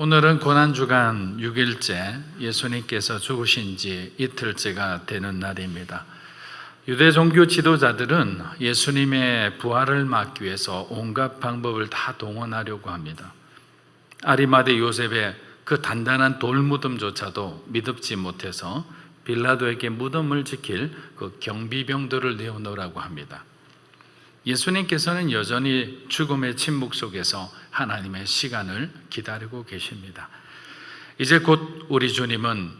오늘은 고난주간 6일째 예수님께서 죽으신 지 이틀째가 되는 날입니다. 유대 종교 지도자들은 예수님의 부활을 막기 위해서 온갖 방법을 다 동원하려고 합니다. 아리마대 요셉의 그 단단한 돌무덤조차도 믿지 못해서 빌라도에게 무덤을 지킬 그 경비병들을 내어놓으라고 합니다. 예수님께서는 여전히 죽음의 침묵 속에서 하나님의 시간을 기다리고 계십니다. 이제 곧 우리 주님은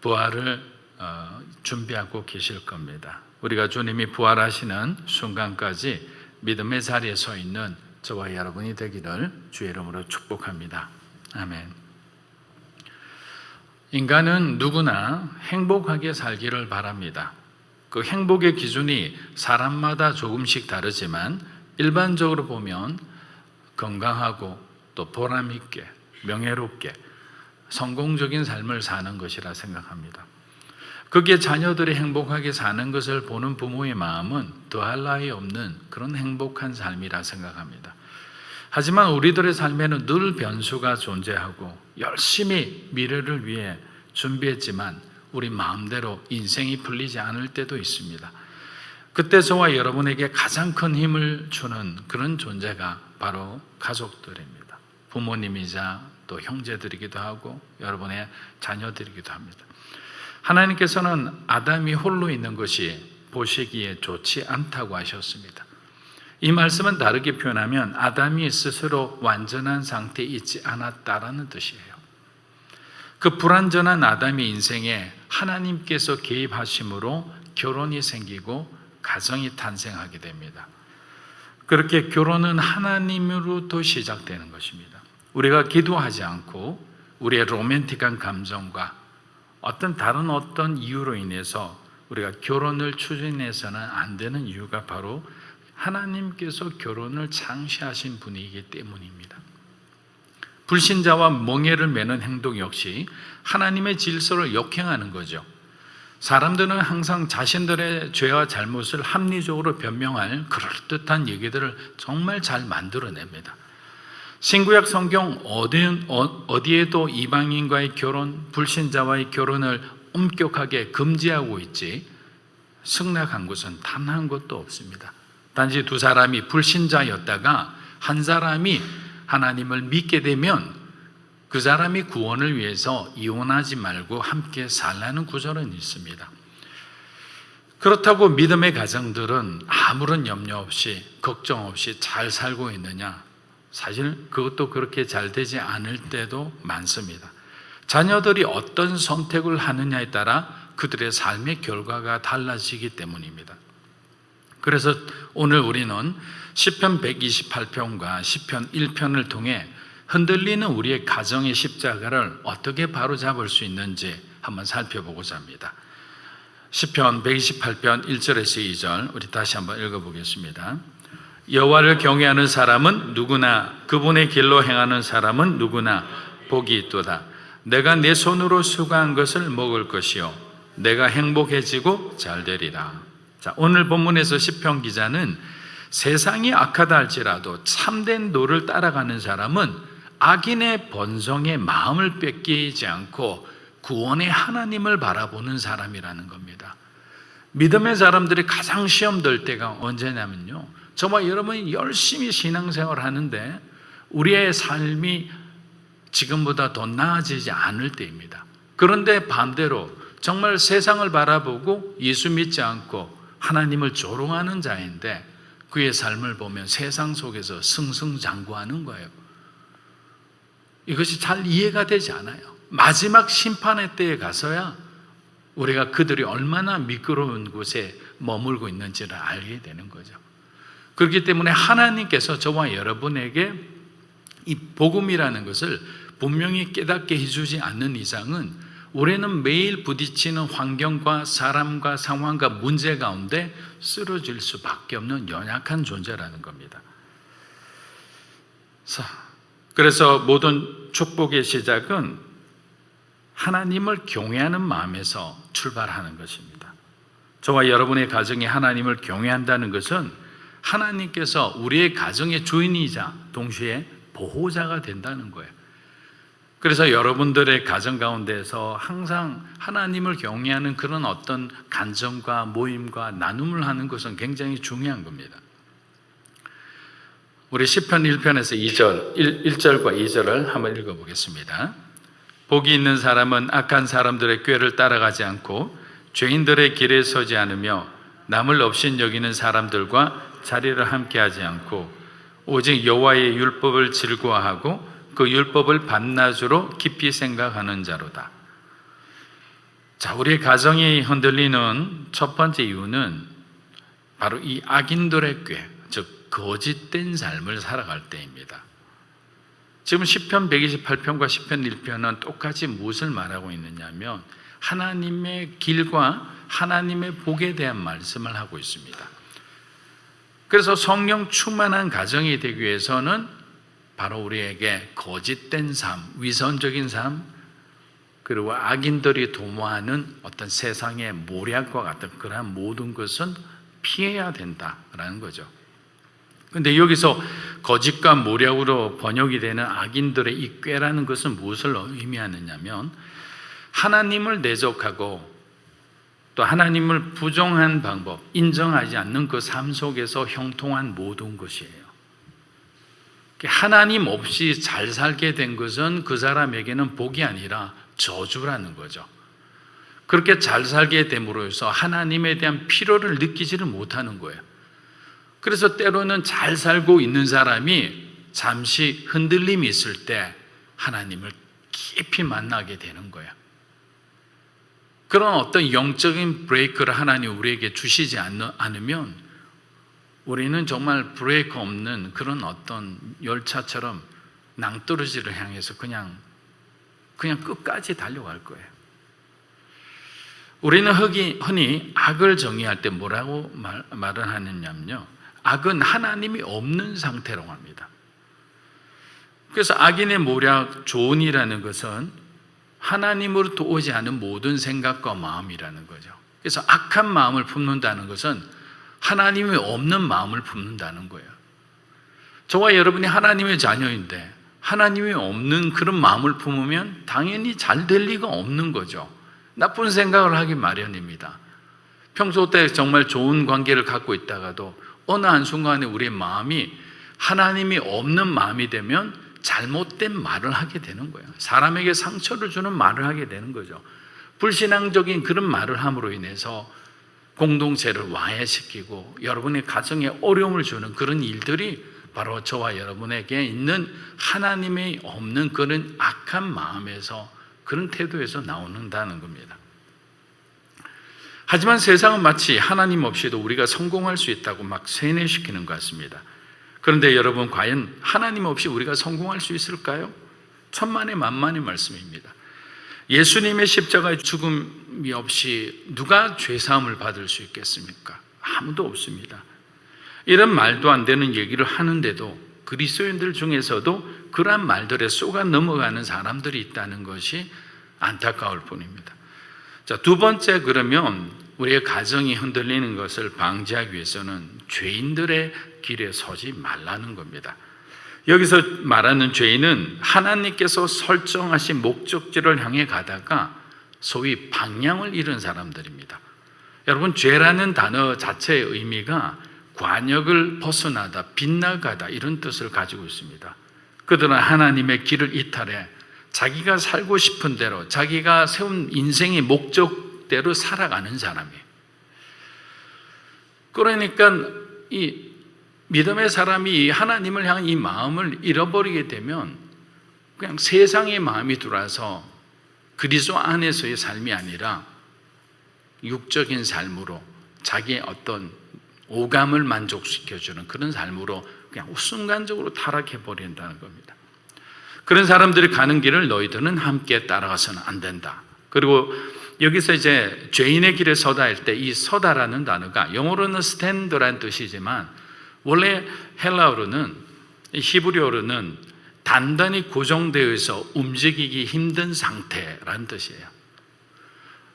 부활을 어, 준비하고 계실 겁니다. 우리가 주님이 부활하시는 순간까지 믿음의 자리에 서 있는 저와 여러분이 되기를 주의 이름으로 축복합니다. 아멘. 인간은 누구나 행복하게 살기를 바랍니다. 그 행복의 기준이 사람마다 조금씩 다르지만 일반적으로 보면 건강하고 또 보람 있게 명예롭게 성공적인 삶을 사는 것이라 생각합니다. 그게 자녀들이 행복하게 사는 것을 보는 부모의 마음은 더할 나위 없는 그런 행복한 삶이라 생각합니다. 하지만 우리들의 삶에는 늘 변수가 존재하고 열심히 미래를 위해 준비했지만 우리 마음대로 인생이 풀리지 않을 때도 있습니다. 그때 저와 여러분에게 가장 큰 힘을 주는 그런 존재가 바로 가족들입니다. 부모님이자 또 형제들이기도 하고 여러분의 자녀들이기도 합니다. 하나님께서는 아담이 홀로 있는 것이 보시기에 좋지 않다고 하셨습니다. 이 말씀은 다르게 표현하면 아담이 스스로 완전한 상태에 있지 않았다라는 뜻이에요. 그 불완전한 아담의 인생에 하나님께서 개입하심으로 결혼이 생기고 가정이 탄생하게 됩니다. 그렇게 결혼은 하나님으로부터 시작되는 것입니다. 우리가 기도하지 않고 우리의 로맨틱한 감정과 어떤 다른 어떤 이유로 인해서 우리가 결혼을 추진해서는 안 되는 이유가 바로 하나님께서 결혼을 창시하신 분이기 때문입니다. 불신자와 멍해를 매는 행동 역시 하나님의 질서를 역행하는 거죠. 사람들은 항상 자신들의 죄와 잘못을 합리적으로 변명할 그럴듯한 얘기들을 정말 잘 만들어냅니다. 신구약 성경 어디 에도 이방인과의 결혼, 불신자와의 결혼을 엄격하게 금지하고 있지 승낙한 곳은 단 한 곳도 없습니다. 단지 두 사람이 불신자였다가 한 사람이 하나님을 믿게 되면 그 사람이 구원을 위해서 이혼하지 말고 함께 살라는 구절은 있습니다. 그렇다고 믿음의 가정들은 아무런 염려 없이 걱정 없이 잘 살고 있느냐? 사실 그것도 그렇게 잘 되지 않을 때도 많습니다. 자녀들이 어떤 선택을 하느냐에 따라 그들의 삶의 결과가 달라지기 때문입니다. 그래서 오늘 우리는 시편 128편과 시편 1편을 통해 흔들리는 우리의 가정의 십자가를 어떻게 바로잡을 수 있는지 한번 살펴보고자 합니다. 시편 128편 1절에서 2절 우리 다시 한번 읽어 보겠습니다. 여호와를 경외하는 사람은 누구나 그분의 길로 행하는 사람은 누구나 복이 있도다. 내가 내 손으로 수고한 것을 먹을 것이요 내가 행복해지고 잘 되리라. 자, 오늘 본문에서 시편 기자는 세상이 악하다 할지라도 참된 노를 따라가는 사람은 악인의 번성의 마음을 뺏기지 않고 구원의 하나님을 바라보는 사람이라는 겁니다. 믿음의 사람들이 가장 시험 될 때가 언제냐면요. 저와 여러분이 열심히 신앙생활 하는데 우리의 삶이 지금보다 더 나아지지 않을 때입니다. 그런데 반대로 정말 세상을 바라보고 예수 믿지 않고 하나님을 조롱하는 자인데 그의 삶을 보면 세상 속에서 승승장구하는 거예요. 이것이 잘 이해가 되지 않아요. 마지막 심판의 때에 가서야 우리가 그들이 얼마나 미끄러운 곳에 머물고 있는지를 알게 되는 거죠. 그렇기 때문에 하나님께서 저와 여러분에게 이 복음이라는 것을 분명히 깨닫게 해주지 않는 이상은 우리는 매일 부딪히는 환경과 사람과 상황과 문제 가운데 쓰러질 수밖에 없는 연약한 존재라는 겁니다. 자, 그래서 모든 축복의 시작은 하나님을 경외하는 마음에서 출발하는 것입니다. 저와 여러분의 가정이 하나님을 경외한다는 것은 하나님께서 우리의 가정의 주인이자 동시에 보호자가 된다는 거예요. 그래서 여러분들의 가정 가운데서 항상 하나님을 경외하는 그런 어떤 간정과 모임과 나눔을 하는 것은 굉장히 중요한 겁니다. 우리 시편 1편에서 2절, 1, 절과 2절을 한번 읽어 보겠습니다. 복이 있는 사람은 악한 사람들의 꾀를 따라가지 않고 죄인들의 길에 서지 않으며 남을 없인 여기는 사람들과 자리를 함께하지 않고 오직 여호와의 율법을 즐거워하고 그 율법을 밤낮으로 깊이 생각하는 자로다. 자, 우리의 가정이 흔들리는 첫 번째 이유는 바로 이 악인들의 꾀, 즉 거짓된 삶을 살아갈 때입니다. 지금 시편 128편과 시편 1편은 똑같이 무엇을 말하고 있느냐면 하나님의 길과 하나님의 복에 대한 말씀을 하고 있습니다. 그래서 성령 충만한 가정이 되기 위해서는 바로 우리에게 거짓된 삶, 위선적인 삶, 그리고 악인들이 도모하는 어떤 세상의 모략과 같은 그러한 모든 것은 피해야 된다라는 거죠. 근데 여기서 거짓과 모략으로 번역이 되는 악인들의 이 꾀라는 것은 무엇을 의미하느냐면 하나님을 내적하고 또 하나님을 부정한 방법, 인정하지 않는 그 삶 속에서 형통한 모든 것이에요. 하나님 없이 잘 살게 된 것은 그 사람에게는 복이 아니라 저주라는 거죠. 그렇게 잘 살게 됨으로 해서 하나님에 대한 필요를 느끼지를 못하는 거예요. 그래서 때로는 잘 살고 있는 사람이 잠시 흔들림이 있을 때 하나님을 깊이 만나게 되는 거예요. 그런 어떤 영적인 브레이크를 하나님 우리에게 주시지 않으면 우리는 정말 브레이크 없는 그런 어떤 열차처럼 낭떠러지를 향해서 그냥 그냥 끝까지 달려갈 거예요. 우리는 흔히, 흔히 악을 정의할 때 뭐라고 말, 말을 하느냐면요. 악은 하나님이 없는 상태라고 합니다. 그래서 악인의 모략, 조언이라는 것은 하나님으로부터 오지 않은 모든 생각과 마음이라는 거죠. 그래서 악한 마음을 품는다는 것은 하나님이 없는 마음을 품는다는 거예요. 저와 여러분이 하나님의 자녀인데 하나님이 없는 그런 마음을 품으면 당연히 잘 될 리가 없는 거죠. 나쁜 생각을 하기 마련입니다. 평소 때 정말 좋은 관계를 갖고 있다가도 어느 한순간에 우리의 마음이 하나님이 없는 마음이 되면 잘못된 말을 하게 되는 거예요. 사람에게 상처를 주는 말을 하게 되는 거죠. 불신앙적인 그런 말을 함으로 인해서 공동체를 와해시키고 여러분의 가정에 어려움을 주는 그런 일들이 바로 저와 여러분에게 있는 하나님의 없는 그런 악한 마음에서 그런 태도에서 나오는다는 겁니다. 하지만 세상은 마치 하나님 없이도 우리가 성공할 수 있다고 막 세뇌시키는 것 같습니다. 그런데 여러분, 과연 하나님 없이 우리가 성공할 수 있을까요? 천만의 만만의 말씀입니다. 예수님의 십자가의 죽음 이 없이 누가 죄사함을 받을 수 있겠습니까? 아무도 없습니다. 이런 말도 안 되는 얘기를 하는데도 그리스도인들 중에서도 그러한 말들에 쏘가 넘어가는 사람들이 있다는 것이 안타까울 뿐입니다. 자, 두 번째 그러면 우리의 가정이 흔들리는 것을 방지하기 위해서는 죄인들의 길에 서지 말라는 겁니다. 여기서 말하는 죄인은 하나님께서 설정하신 목적지를 향해 가다가 소위 방향을 잃은 사람들입니다. 여러분, 죄라는 단어 자체의 의미가 관역을 벗어나다, 빗나가다 이런 뜻을 가지고 있습니다. 그들은 하나님의 길을 이탈해 자기가 살고 싶은 대로 자기가 세운 인생의 목적대로 살아가는 사람이에요. 그러니까 이 믿음의 사람이 하나님을 향한 이 마음을 잃어버리게 되면 그냥 세상의 마음이 들어와서 그리스도 안에서의 삶이 아니라 육적인 삶으로 자기의 어떤 오감을 만족시켜주는 그런 삶으로 그냥 순간적으로 타락해 버린다는 겁니다. 그런 사람들이 가는 길을 너희들은 함께 따라가서는 안 된다. 그리고 여기서 이제 죄인의 길에 서다 할 때 이 서다라는 단어가 영어로는 스탠드란 뜻이지만 원래 헬라어로는 히브리어로는 단단히 고정되어서 움직이기 힘든 상태라는 뜻이에요.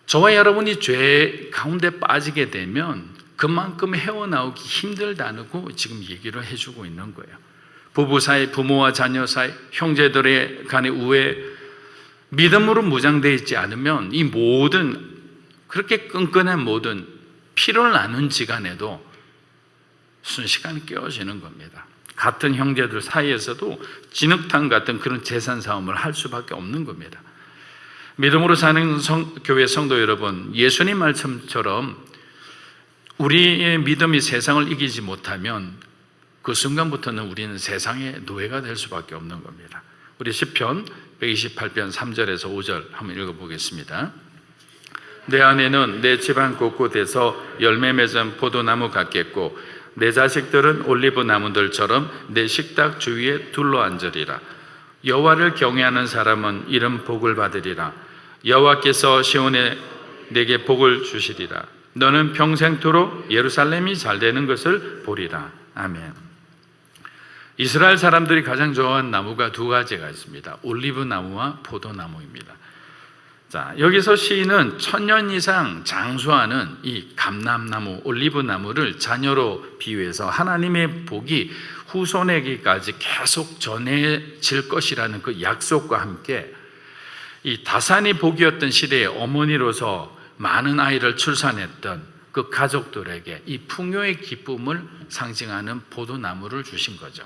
저와 여러분이 죄 가운데 빠지게 되면 그만큼 헤어나오기 힘들다고 지금 얘기를 해주고 있는 거예요. 부부 사이, 부모와 자녀 사이, 형제들의 간의 우애, 믿음으로 무장되어 있지 않으면 이 모든 그렇게 끈끈한 모든 피를 나눈 지간에도 순식간에 깨어지는 겁니다. 같은 형제들 사이에서도 진흙탕 같은 그런 재산 싸움을 할 수밖에 없는 겁니다. 믿음으로 사는 성, 교회 성도 여러분, 예수님 말씀처럼 우리의 믿음이 세상을 이기지 못하면 그 순간부터는 우리는 세상의 노예가 될 수밖에 없는 겁니다. 우리 시편 128편 3절에서 5절 한번 읽어보겠습니다. 내 안에는 내 집안 곳곳에서 열매 맺은 포도나무 같겠고 내 자식들은 올리브 나무들처럼 내 식탁 주위에 둘러 앉으리라. 여호와를 경외하는 사람은 이런 복을 받으리라. 여호와께서 시온에 내게 복을 주시리라. 너는 평생토록 예루살렘이 잘 되는 것을 보리라. 아멘. 이스라엘 사람들이 가장 좋아하는 나무가 두 가지가 있습니다. 올리브 나무와 포도나무입니다. 자, 여기서 시인은 천년 이상 장수하는 이 감람나무, 올리브 나무를 자녀로 비유해서 하나님의 복이 후손에게까지 계속 전해질 것이라는 그 약속과 함께 이 다산이 복이었던 시대의 어머니로서 많은 아이를 출산했던 그 가족들에게 이 풍요의 기쁨을 상징하는 포도나무를 주신 거죠.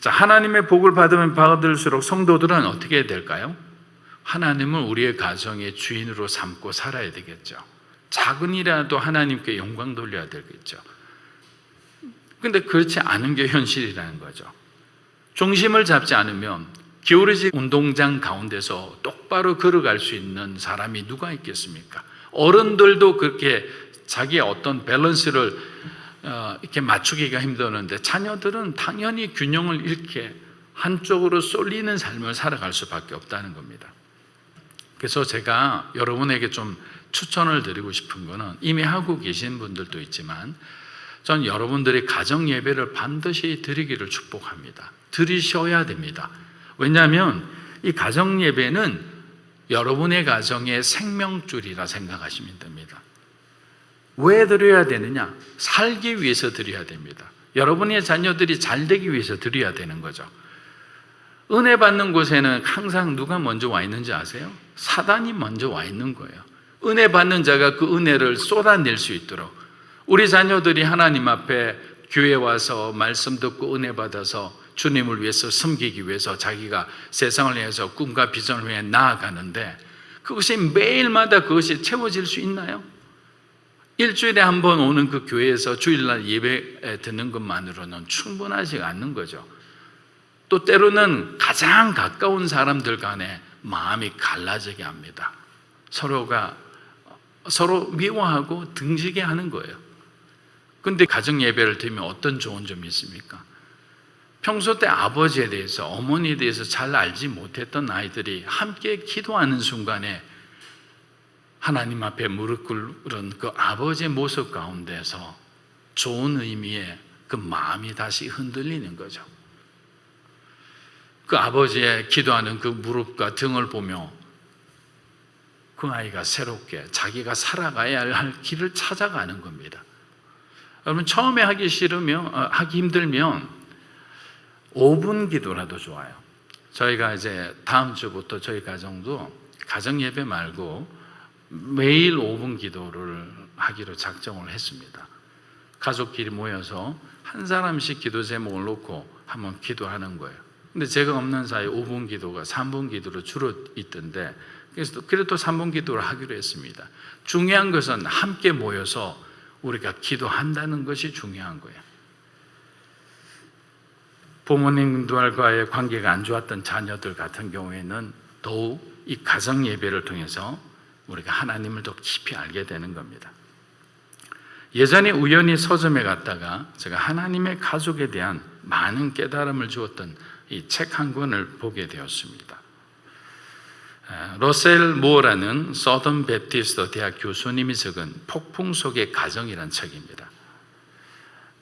자, 하나님의 복을 받으면 받을수록 성도들은 어떻게 될까요? 하나님을 우리의 가정의 주인으로 삼고 살아야 되겠죠. 작은 일이라도 하나님께 영광 돌려야 되겠죠. 근데 그렇지 않은 게 현실이라는 거죠. 중심을 잡지 않으면 기울어진 운동장 가운데서 똑바로 걸어갈 수 있는 사람이 누가 있겠습니까? 어른들도 그렇게 자기의 어떤 밸런스를 어, 이렇게 맞추기가 힘드는데 자녀들은 당연히 균형을 잃게 한쪽으로 쏠리는 삶을 살아갈 수밖에 없다는 겁니다. 그래서 제가 여러분에게 좀 추천을 드리고 싶은 거는 이미 하고 계신 분들도 있지만 전 여러분들이 가정 예배를 반드시 드리기를 축복합니다. 드리셔야 됩니다. 왜냐하면 이 가정 예배는 여러분의 가정의 생명줄이라 생각하시면 됩니다. 왜 드려야 되느냐? 살기 위해서 드려야 됩니다. 여러분의 자녀들이 잘 되기 위해서 드려야 되는 거죠. 은혜 받는 곳에는 항상 누가 먼저 와 있는지 아세요? 사단이 먼저 와 있는 거예요. 은혜 받는 자가 그 은혜를 쏟아낼 수 있도록 우리 자녀들이 하나님 앞에 교회 와서 말씀 듣고 은혜 받아서 주님을 위해서 섬기기 위해서 자기가 세상을 위해서 꿈과 비전을 위해 나아가는데 그것이 매일마다 그것이 채워질 수 있나요? 일주일에 한 번 오는 그 교회에서 주일날 예배 듣는 것만으로는 충분하지 않는 거죠. 또 때로는 가장 가까운 사람들 간에 마음이 갈라지게 합니다. 서로가 서로 미워하고 등지게 하는 거예요. 근데 가정 예배를 드리면 어떤 좋은 점이 있습니까? 평소 때 아버지에 대해서 어머니에 대해서 잘 알지 못했던 아이들이 함께 기도하는 순간에 하나님 앞에 무릎 꿇은 그 아버지의 모습 가운데서 좋은 의미의 그 마음이 다시 흔들리는 거죠. 그 아버지의 기도하는 그 무릎과 등을 보며 그 아이가 새롭게 자기가 살아가야 할 길을 찾아가는 겁니다. 여러분 처음에 하기 싫으면 어, 하기 힘들면 5분 기도라도 좋아요. 저희가 이제 다음 주부터 저희 가정도 가정 예배 말고 매일 5분 기도를 하기로 작정을 했습니다. 가족끼리 모여서 한 사람씩 기도 제목을 놓고 한번 기도하는 거예요. 근데 제가 없는 사이 5분 기도가 3분 기도로 줄어 있던데 그래서 그래도 3분 기도를 하기로 했습니다. 중요한 것은 함께 모여서 우리가 기도한다는 것이 중요한 거예요. 부모님들과의 관계가 안 좋았던 자녀들 같은 경우에는 더욱 이 가정 예배를 통해서 우리가 하나님을 더 깊이 알게 되는 겁니다. 예전에 우연히 서점에 갔다가 제가 하나님의 가족에 대한 많은 깨달음을 주었던 이 책 한 권을 보게 되었습니다. 러셀 모어라는 서던 베티스트 대학 교수님이 적은 폭풍 속의 가정이란 책입니다.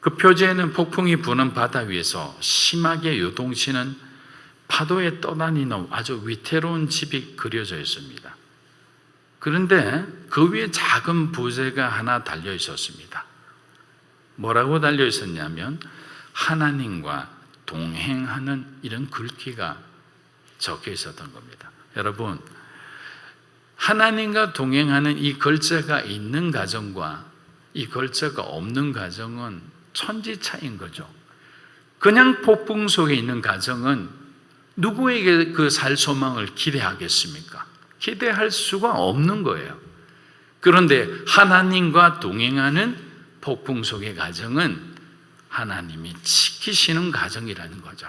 그 표지에는 폭풍이 부는 바다 위에서 심하게 요동치는 파도에 떠다니는 아주 위태로운 집이 그려져 있습니다. 그런데 그 위에 작은 부제가 하나 달려 있었습니다. 뭐라고 달려 있었냐면 하나님과 동행하는 이런 글귀가 적혀 있었던 겁니다. 여러분, 하나님과 동행하는 이 걸자가 있는 가정과 이 걸자가 없는 가정은 천지 차이인 거죠. 그냥 폭풍 속에 있는 가정은 누구에게 그 살 소망을 기대하겠습니까? 기대할 수가 없는 거예요. 그런데 하나님과 동행하는 폭풍 속의 가정은 하나님이 지키시는 가정이라는 거죠.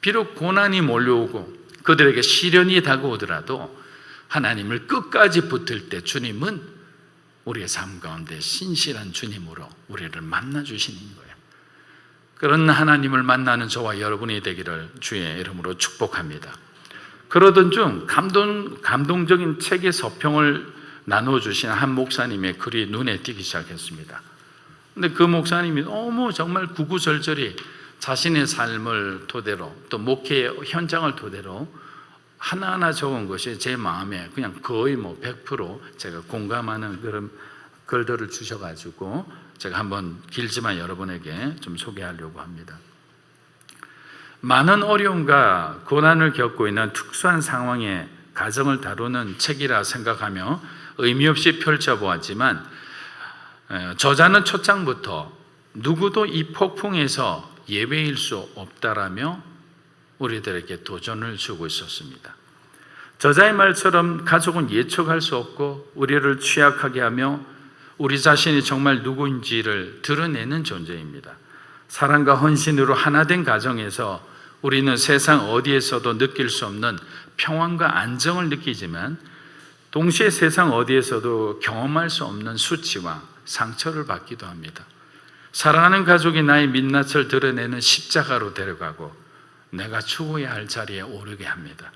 비록 고난이 몰려오고 그들에게 시련이 다가오더라도 하나님을 끝까지 붙들 때 주님은 우리의 삶 가운데 신실한 주님으로 우리를 만나 주시는 거예요. 그런 하나님을 만나는 저와 여러분이 되기를 주의 이름으로 축복합니다. 그러던 중 감동, 감동적인 책의 서평을 나눠 주신 한 목사님의 글이 눈에 띄기 시작했습니다. 근데 그 목사님이 너무 정말 구구절절히 자신의 삶을 토대로 또 목회 현장을 토대로 하나하나 적은 것이 제 마음에 그냥 거의 뭐 100% 제가 공감하는 그런 글들을 주셔가지고 제가 한번 길지만 여러분에게 좀 소개하려고 합니다. 많은 어려움과 고난을 겪고 있는 특수한 상황의 가정을 다루는 책이라 생각하며 의미 없이 펼쳐보았지만 에, 저자는 첫 장부터 누구도 이 폭풍에서 예외일 수 없다라며 우리들에게 도전을 주고 있었습니다. 저자의 말처럼 가족은 예측할 수 없고 우리를 취약하게 하며 우리 자신이 정말 누구인지를 드러내는 존재입니다. 사랑과 헌신으로 하나 된 가정에서 우리는 세상 어디에서도 느낄 수 없는 평안과 안정을 느끼지만 동시에 세상 어디에서도 경험할 수 없는 수치와 상처를 받기도 합니다. 사랑하는 가족이 나의 민낯을 드러내는 십자가로 데려가고 내가 추구해야 할 자리에 오르게 합니다.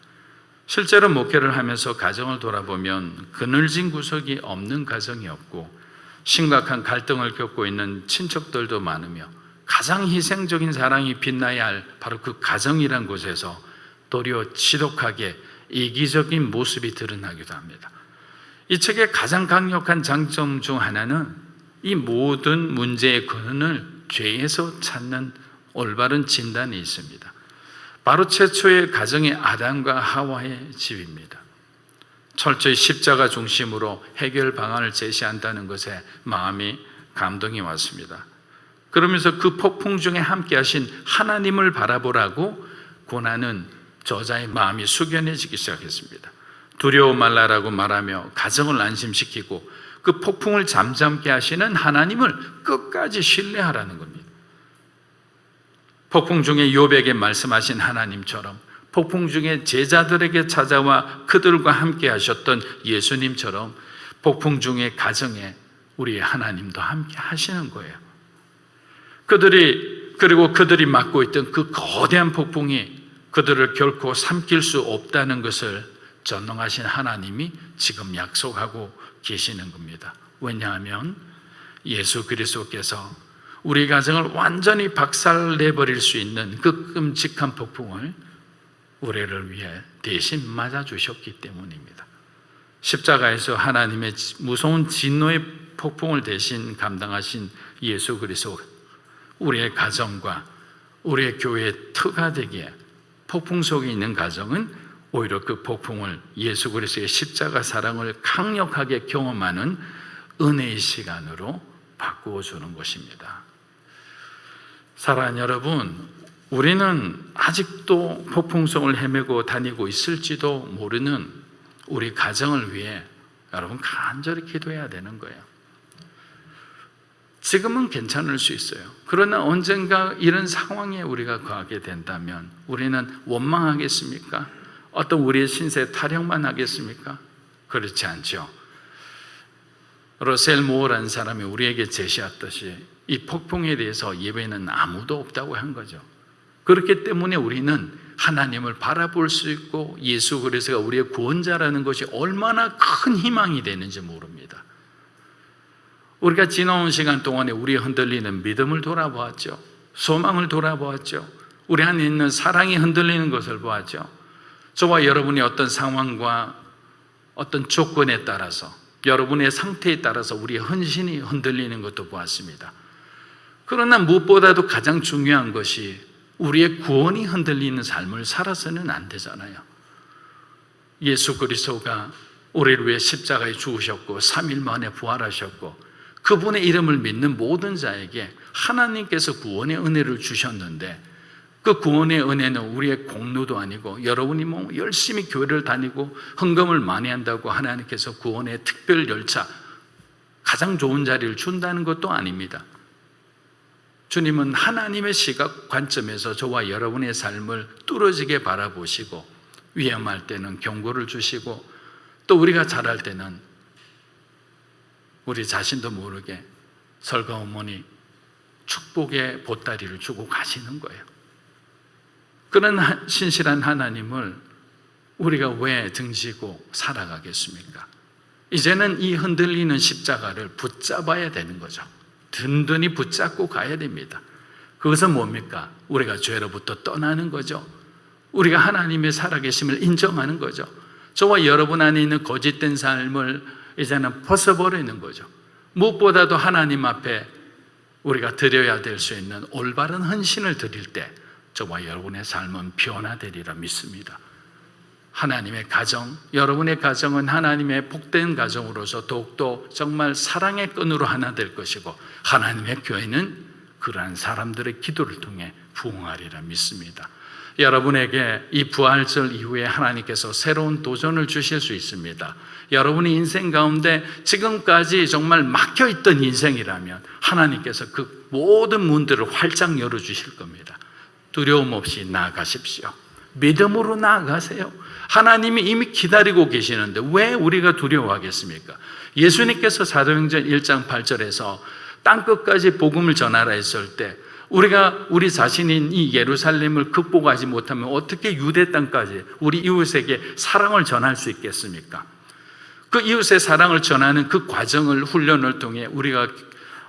실제로 목회를 하면서 가정을 돌아보면 그늘진 구석이 없는 가정이 없고 심각한 갈등을 겪고 있는 친척들도 많으며 가장 희생적인 사랑이 빛나야 할 바로 그 가정이란 곳에서 도리어 지독하게 이기적인 모습이 드러나기도 합니다. 이 책의 가장 강력한 장점 중 하나는 이 모든 문제의 근원을 죄에서 찾는 올바른 진단이 있습니다. 바로 최초의 가정의 아담과 하와의 집입니다. 철저히 십자가 중심으로 해결 방안을 제시한다는 것에 마음이 감동이 왔습니다. 그러면서 그 폭풍 중에 함께 하신 하나님을 바라보라고 고난은 저자의 마음이 숙연해지기 시작했습니다. 두려워 말라라고 말하며 가정을 안심시키고 그 폭풍을 잠잠케 하시는 하나님을 끝까지 신뢰하라는 겁니다. 폭풍 중에 요백에 말씀하신 하나님처럼 폭풍 중에 제자들에게 찾아와 그들과 함께 하셨던 예수님처럼 폭풍 중에 가정에 우리 하나님도 함께 하시는 거예요. 그들이 그리고 그들이 맡고 있던 그 거대한 폭풍이 그들을 결코 삼킬 수 없다는 것을 전능하신 하나님이 지금 약속하고 계시는 겁니다. 왜냐하면 예수 그리스도께서 우리 가정을 완전히 박살내 버릴 수 있는 그 끔찍한 폭풍을 우리를 위해 대신 맞아 주셨기 때문입니다. 십자가에서 하나님의 무서운 진노의 폭풍을 대신 감당하신 예수 그리스도 우리의 가정과 우리의 교회의 터가 되기에 폭풍 속에 있는 가정은 오히려 그 폭풍을 예수 그리스도의 십자가 사랑을 강력하게 경험하는 은혜의 시간으로 바꾸어 주는 것입니다. 사랑하는 여러분, 우리는 아직도 폭풍성을 헤매고 다니고 있을지도 모르는 우리 가정을 위해 여러분 간절히 기도해야 되는 거예요. 지금은 괜찮을 수 있어요. 그러나 언젠가 이런 상황에 우리가 거하게 된다면 우리는 원망하겠습니까? 어떤 우리의 신세 타령만 하겠습니까? 그렇지 않죠. 러셀 모어라는 사람이 우리에게 제시했듯이 이 폭풍에 대해서 예배는 아무도 없다고 한 거죠. 그렇기 때문에 우리는 하나님을 바라볼 수 있고 예수 그리스도가 우리의 구원자라는 것이 얼마나 큰 희망이 되는지 모릅니다. 우리가 지나온 시간 동안에 우리 흔들리는 믿음을 돌아보았죠. 소망을 돌아보았죠. 우리 안에 있는 사랑이 흔들리는 것을 보았죠. 저와 여러분이 어떤 상황과 어떤 조건에 따라서 여러분의 상태에 따라서 우리의 헌신이 흔들리는 것도 보았습니다. 그러나 무엇보다도 가장 중요한 것이 우리의 구원이 흔들리는 삶을 살아서는 안 되잖아요. 예수 그리스도가 우리를 위해 십자가에 죽으셨고 3일 만에 부활하셨고 그분의 이름을 믿는 모든 자에게 하나님께서 구원의 은혜를 주셨는데 그 구원의 은혜는 우리의 공로도 아니고 여러분이 뭐 열심히 교회를 다니고 헌금을 많이 한다고 하나님께서 구원의 특별 열차 가장 좋은 자리를 준다는 것도 아닙니다. 주님은 하나님의 시각 관점에서 저와 여러분의 삶을 뚫어지게 바라보시고 위험할 때는 경고를 주시고 또 우리가 잘할 때는 우리 자신도 모르게 설가 어머니 축복의 보따리를 주고 가시는 거예요. 그런 하- 신실한 하나님을 우리가 왜 등지고 살아가겠습니까? 이제는 이 흔들리는 십자가를 붙잡아야 되는 거죠. 든든히 붙잡고 가야 됩니다. 그것은 뭡니까? 우리가 죄로부터 떠나는 거죠. 우리가 하나님의 살아계심을 인정하는 거죠. 저와 여러분 안에 있는 거짓된 삶을 이제는 벗어버리는 거죠. 무엇보다도 하나님 앞에 우리가 드려야 될 수 있는 올바른 헌신을 드릴 때 저와 여러분의 삶은 변화되리라 믿습니다. 하나님의 가정, 여러분의 가정은 하나님의 복된 가정으로서 더욱더 정말 사랑의 끈으로 하나 될 것이고 하나님의 교회는 그러한 사람들의 기도를 통해 부흥하리라 믿습니다. 여러분에게 이 부활절 이후에 하나님께서 새로운 도전을 주실 수 있습니다. 여러분의 인생 가운데 지금까지 정말 막혀 있던 인생이라면 하나님께서 그 모든 문들을 활짝 열어 주실 겁니다. 두려움 없이 나아가십시오. 믿음으로 나아가세요. 하나님이 이미 기다리고 계시는데 왜 우리가 두려워하겠습니까? 예수님께서 사도행전 1장 8절에서 땅 끝까지 복음을 전하라 했을 때 우리가 우리 자신인 이 예루살렘을 극복하지 못하면 어떻게 유대 땅까지 우리 이웃에게 사랑을 전할 수 있겠습니까? 그 이웃의 사랑을 전하는 그 과정을 훈련을 통해 우리가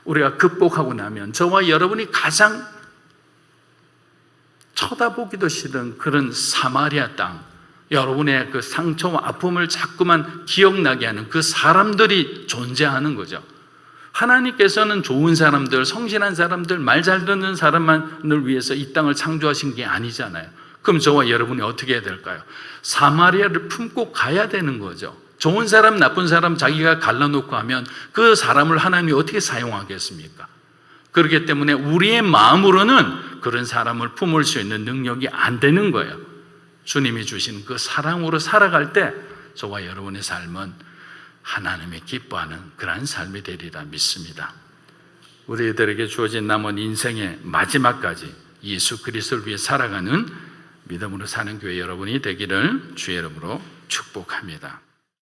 우리가 극복하고 나면 저와 여러분이 가장 쳐다보기도 싫은 그런 사마리아 땅, 여러분의 그 상처와 아픔을 자꾸만 기억나게 하는 그 사람들이 존재하는 거죠. 하나님께서는 좋은 사람들, 성실한 사람들, 말 잘 듣는 사람만을 위해서 이 땅을 창조하신 게 아니잖아요. 그럼 저와 여러분이 어떻게 해야 될까요? 사마리아를 품고 가야 되는 거죠. 좋은 사람, 나쁜 사람 자기가 갈라놓고 하면 그 사람을 하나님이 어떻게 사용하겠습니까? 그렇기 때문에 우리의 마음으로는 그런 사람을 품을 수 있는 능력이 안 되는 거예요. 주님이 주신 그 사랑으로 살아갈 때 저와 여러분의 삶은 하나님의 기뻐하는 그러한 삶이 되리라 믿습니다. 우리들에게 주어진 남은 인생의 마지막까지 예수 그리스도를 위해 살아가는 믿음으로 사는 교회 여러분이 되기를 주의 이름으로 축복합니다.